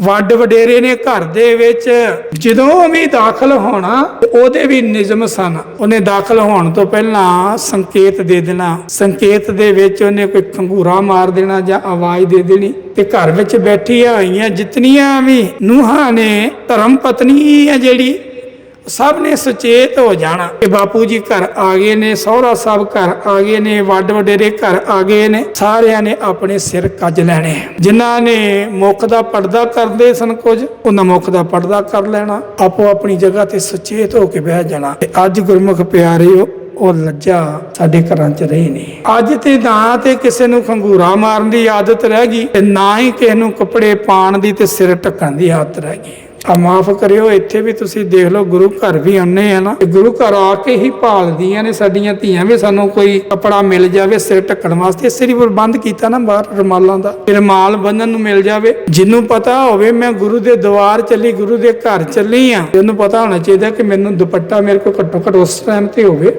ਵੱਡ ਵਡੇਰੇ ਨੇ ਘਰ ਦੇ ਵਿੱਚ। ਜਦੋਂ ਵੀ ਦਾਖਲ ਹੋਣਾ ਉਹਦੇ ਵੀ ਨਿਯਮ ਸਨ। ਉਹਨੇ ਦਾਖਲ ਹੋਣ ਤੋਂ ਪਹਿਲਾਂ ਸੰਕੇਤ ਦੇ ਦੇਣਾ। ਸੰਕੇਤ ਦੇ ਵਿੱਚ ਉਹਨੇ ਕੋਈ ਖੰਗੂਰਾ ਮਾਰ ਦੇਣਾ ਜਾਂ ਆਵਾਜ਼ ਦੇ ਦੇਣੀ। ਤੇ ਘਰ ਵਿੱਚ ਬੈਠੀਆਂ ਹੋਈਆਂ ਜਿਤਨੀਆਂ ਵੀ ਨੂਹਾਂ ਨੇ, ਧਰਮ ਪਤਨੀ ਹੈ ਜਿਹੜੀ ਸਭ ਨੇ ਸੁਚੇਤ ਹੋ ਜਾਣਾ। ਕਿ ਬਾਪੂ ਜੀ ਘਰ ਆ ਗਏ ਨੇ, ਸਹੁਰਾ ਸਾਹਿਬ ਘਰ ਆ ਗਏ ਨੇ, ਵੱਡ ਵਡੇਰੇ ਘਰ ਆ ਗਏ ਨੇ, ਸਾਰਿਆਂ ਨੇ ਆਪਣੇ ਸਿਰ ਕੱਜ ਲੈਣੇ। ਜਿਨ੍ਹਾਂ ਨੇ ਮੁਖ ਦਾ ਪਰਦਾ ਕਰਦੇ ਸਨ ਕੁਝ, ਉਹਨਾਂ ਮੁਖ ਦਾ ਪਰਦਾ ਕਰ ਲੈਣਾ। ਆਪੋ ਆਪਣੀ ਜਗ੍ਹਾ ਤੇ ਸੁਚੇਤ ਹੋ ਕੇ ਬਹਿ ਜਾਣਾ। ਤੇ ਅੱਜ ਗੁਰਮੁਖ ਪਿਆਰਿਓ, ਉਹ ਲੱਜਾ ਸਾਡੇ ਘਰਾਂ 'ਚ ਰਹੀ ਨਹੀਂ ਅੱਜ ਤੇ ਨਾ ਤੇ ਕਿਸੇ ਨੂੰ ਖੰਗੂਰਾ ਮਾਰਨ ਦੀ ਆਦਤ ਰਹਿ ਗਈ, ਤੇ ਨਾ ਹੀ ਕਿਸੇ ਨੂੰ ਕੱਪੜੇ ਪਾਣ ਦੀ ਤੇ ਸਿਰ ਢੱਕਣ ਦੀ ਆਦਤ ਰਹਿ ਗਈ। ਆ ਮਾਫ ਕਰਿਓ, ਇੱਥੇ ਵੀ ਤੁਸੀਂ ਦੇਖ ਲਓ, ਗੁਰੂ ਘਰ ਵੀ ਆਉਂਦੇ ਆ ਨਾ। ਗੁਰੂ ਘਰ ਆ ਕੇ ਹੀ ਭਾਲਦੀਆਂ ਨੇ ਸਾਡੀਆਂ ਧੀਆਂ ਵੀ, ਸਾਨੂੰ ਕੋਈ ਕੱਪੜਾ ਮਿਲ ਜਾਵੇ ਸਿਰ ਢੱਕਣ ਵਾਸਤੇ। ਇਸੇ ਪ੍ਰਬੰਧ ਕੀਤਾ ਨਾ ਬਾਹਰ ਰਮਾਲਾਂ ਦਾ। ਤੇ ਰਮਾਲ ਬੰਨਣ ਨੂੰ ਮਿਲ ਜਾਵੇ। ਜਿਹਨੂੰ ਪਤਾ ਹੋਵੇ, ਮੈਂ ਗੁਰੂ ਦੇ ਦਵਾਰ ਚੱਲੀ, ਗੁਰੂ ਦੇ ਘਰ ਚੱਲੀ ਆ, ਉਹਨੂੰ ਪਤਾ ਹੋਣਾ ਚਾਹੀਦਾ ਕਿ ਮੈਨੂੰ ਦੁਪੱਟਾ ਮੇਰੇ ਕੋਲ ਘੱਟੋ ਘੱਟ ਉਸ ਟਾਈਮ ਤੇ ਹੋਵੇ।